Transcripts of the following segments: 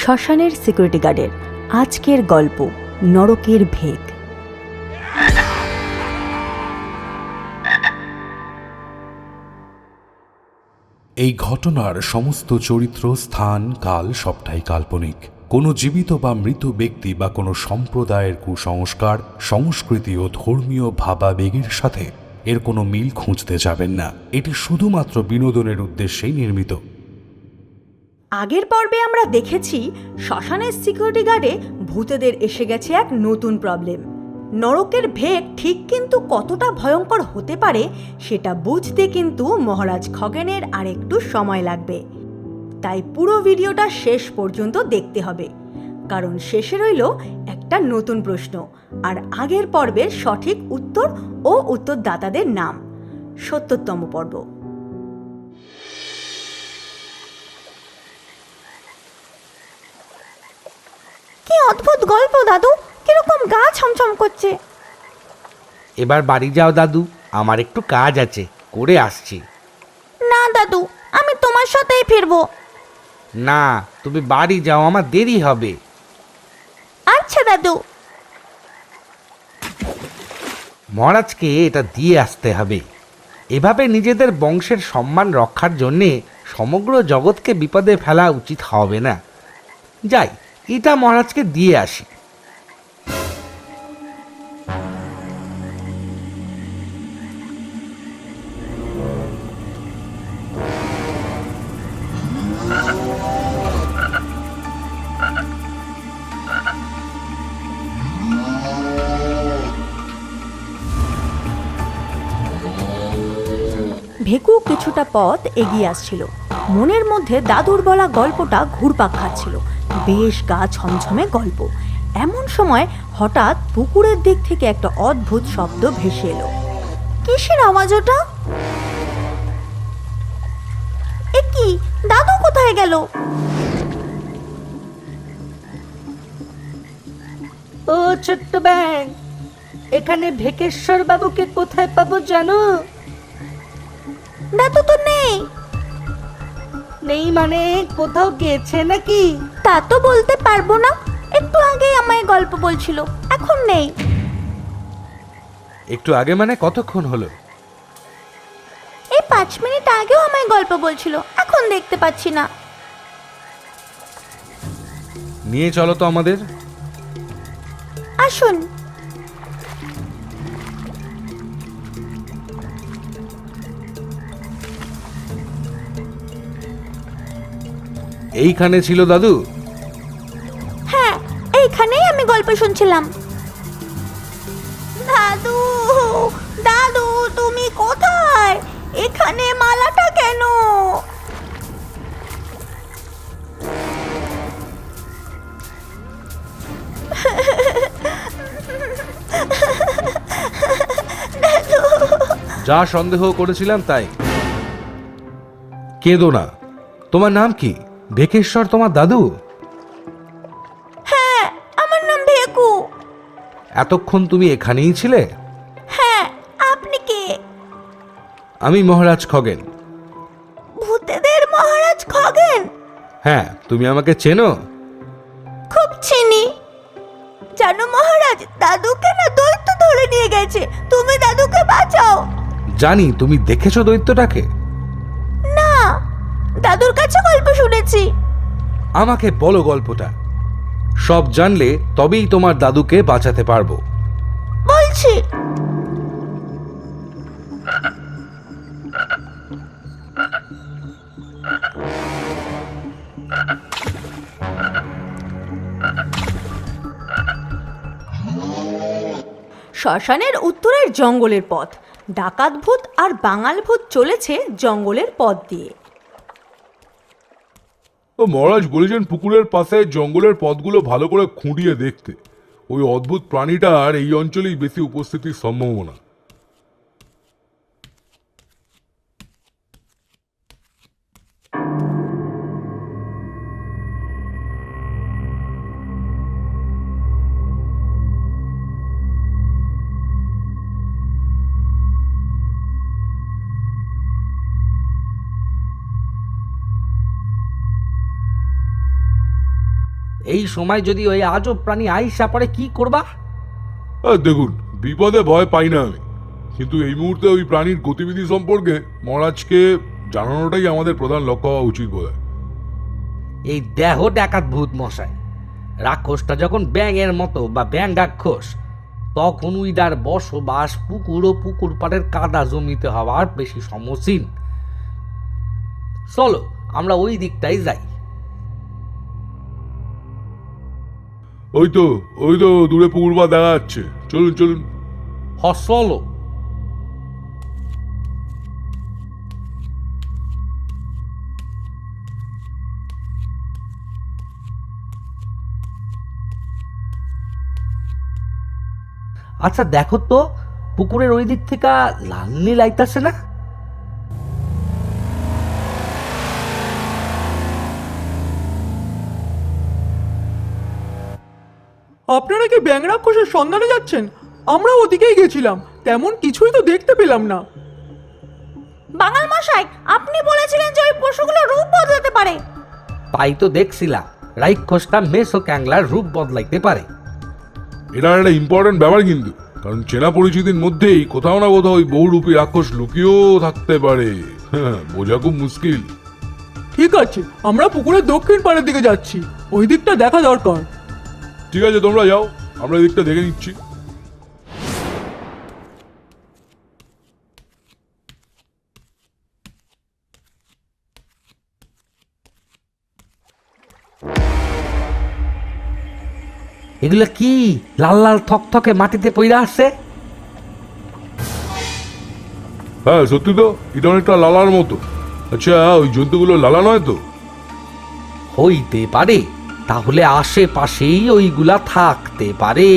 শ্মশানের সিকিউরিটি গার্ডের আজকের গল্প, নরকের ভেগ। এই ঘটনার সমস্ত চরিত্র, স্থান, কাল সবটাই কাল্পনিক। কোনো জীবিত বা মৃত ব্যক্তি বা কোনো সম্প্রদায়ের কুসংস্কার, সংস্কৃতি ও ধর্মীয় ভাবাবেগের সাথে এর কোনো মিল খুঁজতে যাবেন না। এটি শুধুমাত্র বিনোদনের উদ্দেশ্যেই নির্মিত। আগের পর্বে আমরা দেখেছি শ্মশানের সিকিউরিটি গার্ডে ভূতেদের এসে গেছে এক নতুন প্রবলেম নরকের ভেগ ঠিক কিন্তু কতটা ভয়ঙ্কর হতে পারে সেটা বুঝতে কিন্তু মহারাজ খগেনের আর একটু সময় লাগবে। তাই পুরো ভিডিওটা শেষ পর্যন্ত দেখতে হবে। কারণ শেষে রইল একটা নতুন প্রশ্ন, আর আগের পর্বের সঠিক উত্তর ও উত্তরদাতাদের নাম। সত্তরতম পর্ব। কি অদ্ভুত গল্প দাদু? কীরকম গা ছমছম করছে। এবার বাড়ি যাও দাদু। আমার একটু কাজ আছে করে আসছি। না দাদু আমি তোমার সাথেই ফিরবো। না তুমি বাড়ি যাও আমার দেরি হবে। আচ্ছা দাদু। মহারাজকে এটা দিয়ে আসতে হবে। এভাবে নিজেদের বংশের সম্মান রক্ষার জন্যে সমগ্র জগৎকে বিপদে ফেলা উচিত হবে না। যাই এটা মহারাজকে দিয়ে আসি। ভেকু কিছুটা পথ এগিয়ে আসছিল। মনের মধ্যে দাদুর বলা গল্পটা ঘুরপাক খাচ্ছিল। বেশ গা ছমছমে গল্প। এমন সময় হঠাৎ পুকুরের দিক থেকে একটা অদ্ভুত শব্দ ভেসে এলো। কিসের আওয়াজ ওটা? এ কি? দাদু কোথায় গেল? ও ছোট্ট ব্যাং এখানে ভেকেশ্বর বাবুকে কোথায় পাবো জানো? দাদু তো নেই। নেই মানে কোথাও গেছে নাকি? তা তো বলতে পারব না। একটু আগেই আমায় গল্প বলছিল এখন নেই। একটু আগে মানে কতক্ষণ হলো? এই পাঁচ মিনিট আগেও আমায় গল্প বলছিল এখন দেখতে পাচ্ছি না। নিয়ে চলো তো আমাদের। আসুন। এইখানে ছিল দাদু? হ্যাঁ এইখানেই আমি গল্প শুনছিলাম। দাদু দাদু তুমি কোথায়? এখানে মালাটা কেন? যা সন্দেহ করেছিলাম তাই। কেঁদো না। তোমার নাম কি? ভেকেশ্বর তোমার দাদু? হ্যাঁ আমার নাম ভেকু এতক্ষণ তুমি এখানেই ছিলে? হ্যাঁ আপনি কে? আমি মহারাজ খগেন। ভূতেদের মহারাজ খগেন? হ্যাঁ তুমি আমাকে চেনো? খুব চিনি। জানো মহারাজ দাদুকে না দৈত্য ধরে নিয়ে গেছে। তুমি দাদুকে বাঁচাও। জানি তুমি দেখেছ দৈত্যটাকে? দাদুর কাছে গল্প শুনেছি। আমাকে বলো গল্পটা। সব জানলে তবেই তোমার দাদুকে বাঁচাতে পারব। বলছি। শ্মশানের উত্তরের জঙ্গলের পথ। ডাকাত ভূত আর বাঙাল ভূত চলেছে জঙ্গলের পথ দিয়ে। মহারাজ বলেছেন পুকুরের পাশে জঙ্গলের পথগুলো ভালো করে খুঁটিয়ে দেখতে। ওই অদ্ভুত প্রাণীটার এই অঞ্চলেই বেশি উপস্থিতির সম্ভাবনা। এই সময় যদি ওই আজব প্রাণী আইসা পড়ে কি করবা? দেখুন বিপদে ভয় পাই না আমি। কিন্তু এই মুহূর্তে ওই প্রাণীর গতিবিধি সম্পর্কে মহারাজকে জানানোটাই আমাদের প্রধান লক্ষ্য হওয়া উচিত বোধ এই দেহ ডাকাত ভূত মশাই রাক্ষসটা যখন ব্যাঙের মতো বা ব্যাং রাক্ষস তখন উইদার বসবাস পুকুর ও পুকুর পাড়ের কাদা জমিতে হওয়ার বেশি সমসীন চলো আমরা ওই দিকটাই যাই। ওই তো ওই তো দূরে পুকুর বা দেখা যাচ্ছে। চলুন চলুন। হ চলো আচ্ছা দেখো তো, পুকুরের ওই দিক থেকে লাল নীল আইতাছে না? আপনারা কি ব্যাং রাক্ষসের সন্ধানে যাচ্ছেন? আমরা ওদিকেই গেছিলাম তেমন কিছুই তো দেখতে পেলাম না। বাঙাল মশাই আপনি বলেছিলেন যে ওই পশুগুলো রূপ বদলাতে পারে। তাই তো দেখছিলাম রাক্ষসটা মেসো ক্যাংলার রূপ বদলাইতে পারে। এটা একটা ইম্পর্টেন্ট ব্যাপার কিন্তু কারণ চেনা পরিচিতির মধ্যেই কোথাও না কোথাও ওই বহুরূপী রাক্ষস লুকিয়েও থাকতে পারে। হ্যাঁ, বোঝা খুব মুশকিল। ঠিক আছে আমরা পুকুরের দক্ষিণ পাড়ের দিকে যাচ্ছি ওই দিকটা দেখা দরকার। ঠিক আছে তোমরা যাও। আমরা এই দিকটা দেখে নিচ্ছি। এগুলো কি? লাল লাল থকথকে মাটিতে পইরা আছে হ্যাঁ সত্যি তো? এটা অনেকটা লালার মতো। আচ্ছা ওই জন্তুগুলো লালা নয় তো? হইতে পারে। তাহলে আশেপাশেই ওইগুলা থাকতে পারে।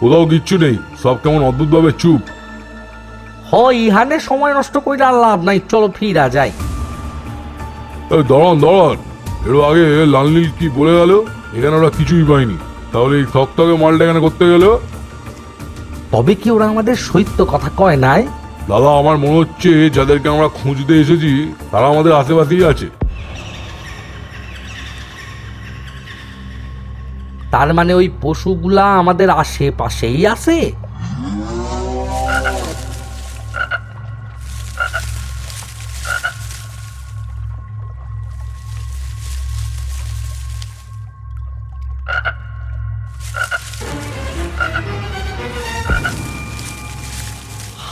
কোথাও কিচ্ছু নেই সব কেমন অদ্ভুতভাবে চুপ। হয় ইহানে সময় নষ্ট কইরা লাভ নাই চলো ফিরা যাই। এই দাঁড়ান দাঁড়ান এর আগে লাল নীল কি বলে গেল? এখানে ওরা কিছুই পায়নি তাহলে এই থকথকে মালটা এখানে করতে গেল? তবে কি ওরা আমাদের সৈত্য কথা কয় নাই? দাদা, আমার মনে হচ্ছে যাদেরকে আমরা খুঁজতে এসেছি, তারা আমাদের আশেপাশেই আছে। তার মানে ওই পশুগুলা আমাদের আশেপাশেই আছে?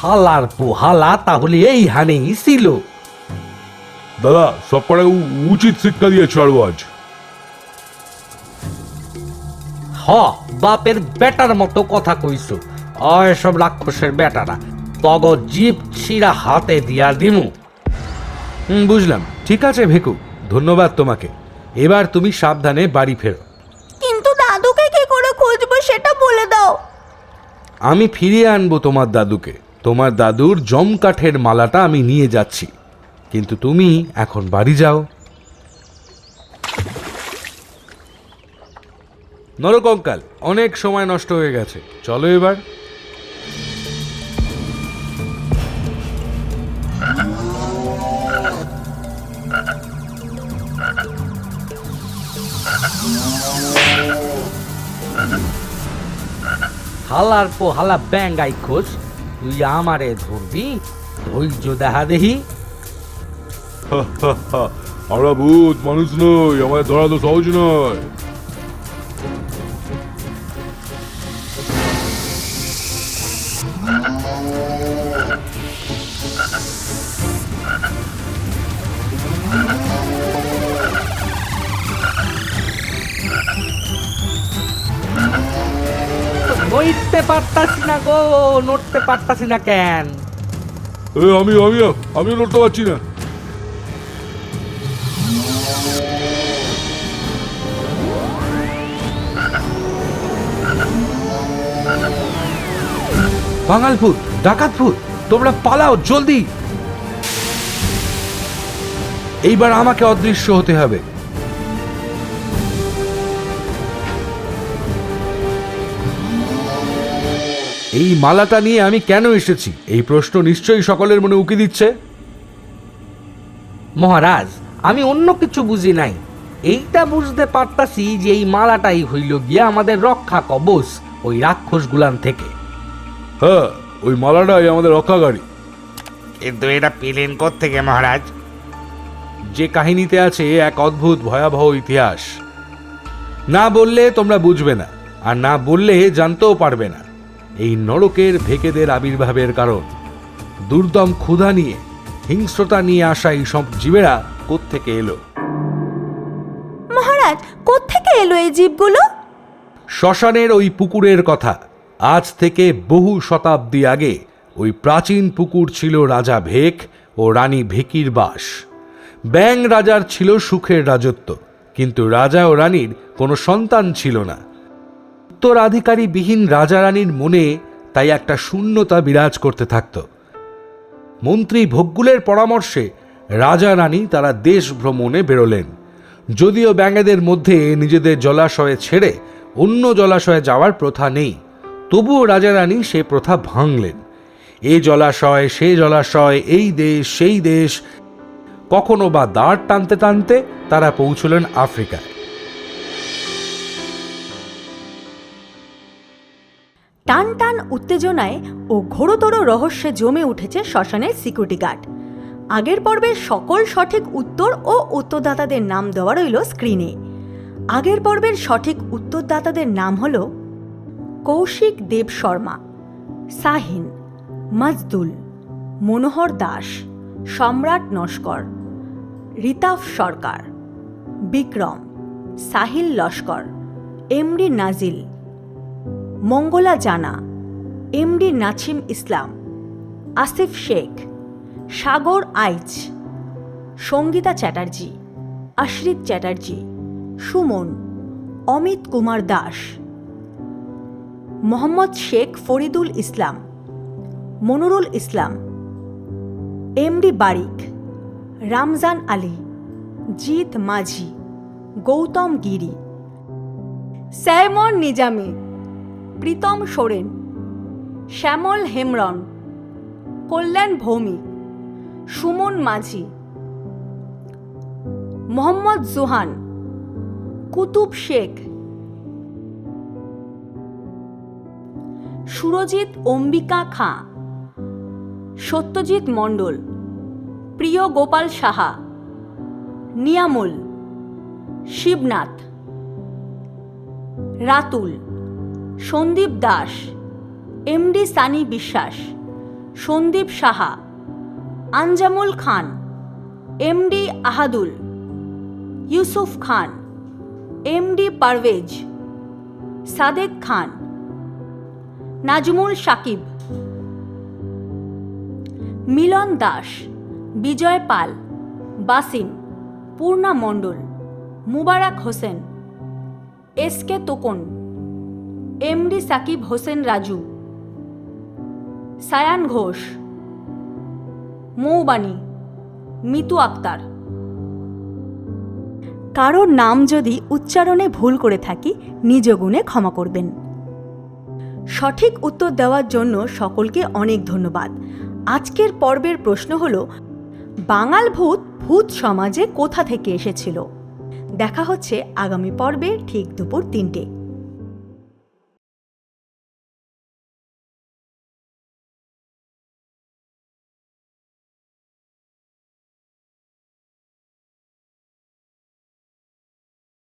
হালার পোহালা তাহলে এই হানেই ছিল। দাদা সব উচিত শিক্ষা দিয়ে ছাড়বো আজ। হ বাপের বেটার মতো কথা কইছো। সব রাক্ষসের বেটারা তগ জিপ ছিঁড়া হাতে দিয়া দিমু। হুম, বুঝলাম। ঠিক আছে ভেকু ধন্যবাদ তোমাকে। এবার তুমি সাবধানে বাড়ি ফেরো। কিন্তু দাদুকে কি করে খুঁজবো সেটা বলে দাও। আমি ফিরিয়ে আনব তোমার দাদুকে। তোমার দাদুর জমকাঠের মালাটা আমি নিয়ে যাচ্ছি। কিন্তু তুমি এখন বাড়ি যাও। নরকঙ্কাল অনেক সময় নষ্ট হয়ে গেছে। চলো এবার। হালার পো হালা ব্যাঙ্গাই খোঁজ। তুই আমারে ধরবি? ধৈর্য দেখা দেহি। আমরা ভূত মানুষ নই আমাদের ধরা তো সহজ নয়। নইতে পারতাছি না গো নড়তে পারতাছি না কেন? এ, আমি আমিও আমিও লড়তে পারছি না। বাঙাল ভূত ডাকাত ভূত তোমরা পালাও জলদি। এইবার আমাকে অদৃশ্য হতে হবে। এই মালাটা নিয়ে আমি কেন এসেছি? এই প্রশ্ন নিশ্চয়ই সকলের মনে উকি দিচ্ছে। মহারাজ আমি অন্য কিছু বুঝি নাই। এইটা বুঝতে পারতাছি যে এই মালাটাই হইল গিয়া আমাদের রক্ষা কবচ ওই রাক্ষস গুলান থেকে। হ্যাঁ ওই মালাটাই আমাদের রক্ষা রক্ষাকারী কিন্তু এটা পেলেন থেকে মহারাজ? যে কাহিনীতে আছে এক অদ্ভুত ভয়াবহ ইতিহাস। না বললে তোমরা বুঝবে না আর না বললে জানতেও পারবে না। এই নরকের ভেকেদের আবির্ভাবের কারণ। দুর্দম ক্ষুধা নিয়ে হিংস্রতা নিয়ে আসা এই সব জীবেরা কোত্থেকে এলো? মহারাজ কোত্থেকে এলো এই জীবগুলো? শ্মশানের ওই পুকুরের কথা আজ থেকে বহু শতাব্দী আগে ওই প্রাচীন পুকুর ছিল রাজা ভেক ও রানী ভেকির বাস। ব্যাং রাজার ছিল সুখের রাজত্ব কিন্তু রাজা ও রানীর কোনো সন্তান ছিল না। উত্তরাধিকারী বিহীন রাজা রানীর মনে তাই একটা শূন্যতা বিরাজ করতে থাকত। মন্ত্রী ভোগ্গুলের পরামর্শে রাজা রানী তারা দেশ ভ্রমণে বেরোলেন। যদিও ব্যাঙেদের মধ্যে নিজেদের জলাশয়ে ছেড়ে অন্য জলাশয়ে যাওয়ার প্রথা নেই, তবুও রাজা রানী সে প্রথা ভাঙলেন। এ জলাশয়, সে জলাশয়, এই দেশ, সেই দেশ, কখনো বা দাঁড় টানতে টানতে তারা পৌঁছলেন আফ্রিকায়। টান টান উত্তেজনায় ও ঘোরতর রহস্যে জমে উঠেছে শ্মশানের সিকিউরিটি গার্ড আগের পর্বে সকল সঠিক উত্তর ও উত্তরদাতাদের নাম দেওয়া রইল স্ক্রিনে আগের পর্বের সঠিক উত্তরদাতাদের নাম হল কৌশিক দেব Sharma Shahin Majdul, Manohar Das, Samrat Naskar Ritaf Sarkar, Bikram, Sahil Laskar, MD Nazil Mangala Jana MD Nasim Islam, Asif Sheikh, Sagar Aich, Sangita Chatterjee, Ashrit Chatterjee, Suman, Amit Kumar Das, Mohammad Sheikh Faridul Islam, Manurul Islam MD Barik, Ramjan Ali Jit Majhi, Gautam Giri Samon Nizami. Pritam Soren, Shyamal Hemron, Kalyan Bhowmik, Suman Majhi, Mohammad Johan, Qutub Sheikh, Surajit Ambika Khan, Satyajit Mondal, Priyo Gopal Saha, Niyamul, Shibnath, Ratul. Sandip Das, MD Sunny Biswas, Sandip Saha Anjamul Khan, MD Ahadul, Yusuf Khan, MD Parvez, Sadek Khan, Nazmul Sakib, Milan Das, Bijoy Pal, Basim, Purna Mondal, Mubarak Hossain, S K Tokon. MD Sakib Hossain Raju. Sayan Ghosh. Moubani Mitu Akter. কারোর নাম যদি উচ্চারণে ভুল করে থাকি, নিজ গুণে ক্ষমা করবেন। সঠিক উত্তর দেওয়ার জন্য সকলকে অনেক ধন্যবাদ। আজকের পর্বের প্রশ্ন হল, বাঙাল ভূত ভূত সমাজে কোথা থেকে এসেছিল? দেখা হচ্ছে আগামী পর্বে ঠিক দুপুর তিনটে।